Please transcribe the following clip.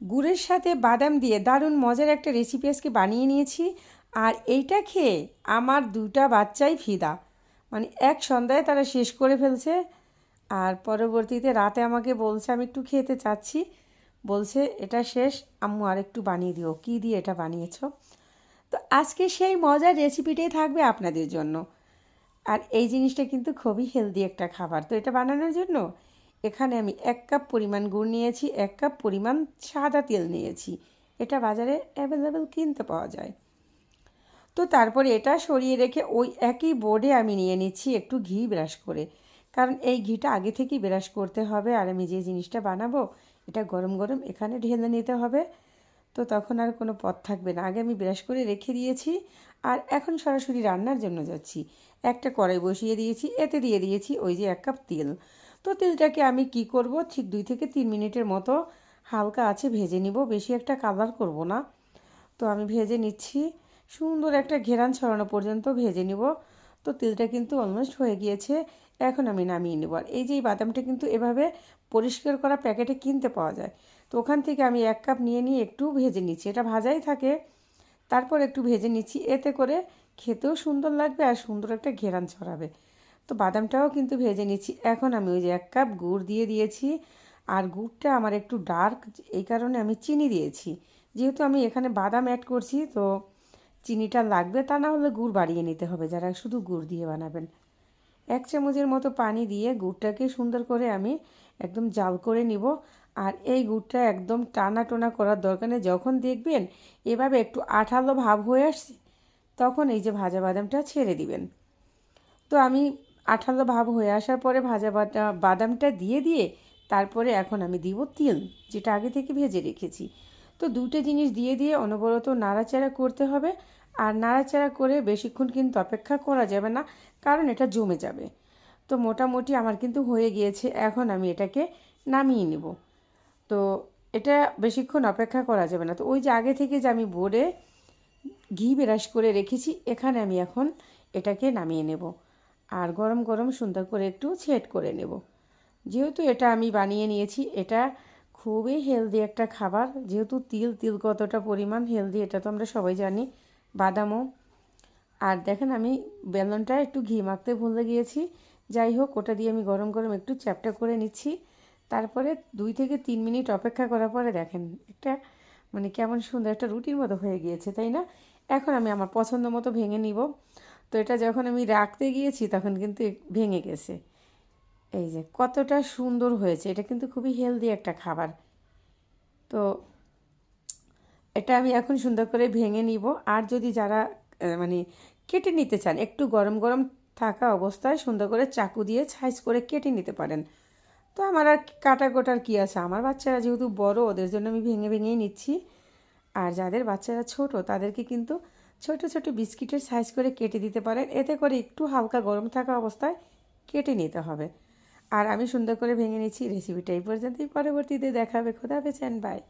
গুড়ের সাথে বাদাম দিয়ে দারুণ মজার একটা রেসিপি আজকে বানিয়ে নিয়েছি। আর এইটা খেয়ে আমার দুটা বাচ্চাই ফিদা। মানে এক সন্ধ্যায় তারা শেষ করে ফেলছে। আর পরবর্তীতে রাতে আমাকে বলছে, আমি একটু খেতে চাচ্ছি। বলছে, এটা শেষ, আম্মু আর একটু বানিয়ে দিও। কী দিয়ে এটা বানিয়েছ? তো আজকে সেই মজার রেসিপিটাই থাকবে আপনাদের জন্য। আর এই জিনিসটা কিন্তু খুবই হেলদি একটা খাবার। তো এটা বানানোর জন্য এখানে আমি এক কাপ পরিমাণ গুড় নিয়েছি, এক কাপ পরিমাণ সাদা তেল নিয়েছি। এটা বাজারে অ্যাভেলেবেল কিনতে পাওয়া যায়। তো তারপরে এটা সরিয়ে রেখে ওই একই বোর্ডে আমি নিয়ে নিচ্ছি একটু ঘি ব্রাশ করে। কারণ এই ঘিটা আগে থেকেই ব্রাশ করতে হবে আর আমি যে জিনিসটা বানাবো, এটা গরম গরম এখানে ঢেলে নিতে হবে। তো তখন আর কোনো পথ থাকবে না। আগে আমি ব্রাশ করে রেখে দিয়েছি আর এখন সরাসরি রান্নার জন্য যাচ্ছি। একটা কড়াই বসিয়ে দিয়েছি, এতে দিয়ে দিয়েছি ওই যে এক কাপ তেল। তো তেলটাকে আমি কি করব? ঠিক দুই থেকে তিন মিনিটের মতো হালকা আছে, ভেজে নিব। বেশি একটা কালার করব না। তো আমি ভেজে নিচ্ছি। সুন্দর একটা ঘেরান ছড়ানো পর্যন্ত ভেজে নিব। তো তেলটা কিন্তু অলমোস্ট হয়ে গিয়েছে। এখন আমি নামিয়ে নেব। আর এই যে এই বাদামটা কিন্তু এভাবে পরিষ্কার করা প্যাকেটে কিনতে পাওয়া যায়। তো ওখান থেকে আমি এক কাপ নিয়ে নিয়ে একটু ভেজে নিচ্ছি। এটা ভাজাই থাকে। তারপর একটু ভেজে নিচ্ছি। এতে করে খেতেও সুন্দর লাগবে আর সুন্দর একটা ঘেরান ছড়াবে। তো বাদামটাও কিন্তু ভেজে নিচ্ছি। এখন আমি ওই যে এক কাপ গুড় দিয়ে দিয়েছি। আর গুড়টা আমার একটু ডার্ক, এই কারণে আমি চিনি দিয়েছি। যেহেতু আমি এখানে বাদাম অ্যাড করছি, তো চিনিটা লাগবে তা না হলে গুড় বাড়িয়ে নিতে হবে, যারা শুধু গুড় দিয়ে বানাবেন। এক চামচের মতো পানি দিয়ে গুড়টাকে সুন্দর করে আমি একদম জাল করে নিব। আর এই গুড়টা একদম টানা টোনা করার দরকার নেই। যখন দেখবেন এভাবে একটু আঠালো ভাব হয়ে আসছে, তখন এই যে ভাজা বাদামটা ছেড়ে দিবেন। তো আমি আঠালো ভাব হয়ে আসার পরে ভাজা বাদামটা দিয়ে দিয়ে তারপরে এখন আমি দিব তিল, যেটা আগে থেকে ভেজে রেখেছি। তো দুটো জিনিস দিয়ে দিয়ে অনবরত নাড়াচাড়া করতে হবে। আর নাড়াচাড়া করে বেশিক্ষণ কিন্তু অপেক্ষা করা যাবে না, কারণ এটা জমে যাবে। তো মোটামুটি আমার কিন্তু হয়ে গিয়েছে, এখন আমি এটাকে নামিয়ে নেব। তো এটা বেশিক্ষণ অপেক্ষা করা যাবে না। তো ওই যে আগে থেকে যে আমি বোর্ডে ঘি বেরাস করে রেখেছি, এখানে আমি এখন এটাকে নামিয়ে নেব। আর গরম গরম সুন্দর করে একটু ছেট করে নেব। যেহেতু এটা আমি বানিয়ে নিয়েছি, এটা খুবই হেলদি একটা খাবার। যেহেতু তিল তিল কতটা পরিমাণ হেলদি এটা তো আমরা সবাই জানি, বাদামও। আর দেখেন আমি বেলনটা একটু ঘি মাখতে ভুলে গিয়েছি। যাই হোক, ওটা দিয়ে আমি গরম গরম একটু চ্যাপটা করে নিচ্ছি। তারপরে দুই থেকে তিন মিনিট অপেক্ষা করার পরে দেখেন একটা মানে কেমন সুন্দর একটা রুটির মতো হয়ে গিয়েছে, তাই না? এখন আমি আমার পছন্দ মতো ভেঙে নিব। এটা যখন আমি রাখতে গিয়েছি, তখন কিন্তু ভেঙে গেছে। এই যে কতটা সুন্দর হয়েছে, এটা কিন্তু খুবই হেলদি একটা খাবার। তো এটা আমি এখন সুন্দর করে ভেঙে নিব। আর যদি যারা মানে কেটে নিতে চান, একটু গরম গরম থাকা অবস্থায় সুন্দর করে চাকু দিয়ে সাইজ করে কেটে নিতে পারেন। তো আমার আর কাটা কোটার কী আছে? আমার বাচ্চারা যেহেতু বড়, ওদের জন্য আমি ভেঙে ভেঙেই নিচ্ছি। আর যাদের বাচ্চারা ছোট, তাদেরকে কিন্তু ছোট ছোট বিস্কিটের সাইজ করে কেটে দিতে পারেন। এতে করে একটু হালকা গরম থাকা অবস্থায় কেটে নিতে হবে। আর আমি সুন্দর করে ভেঙে নিচ্ছি রেসিপিটা এই পর্যন্তই পরবর্তীতে দেখাবে। খোদা পেছেন বাই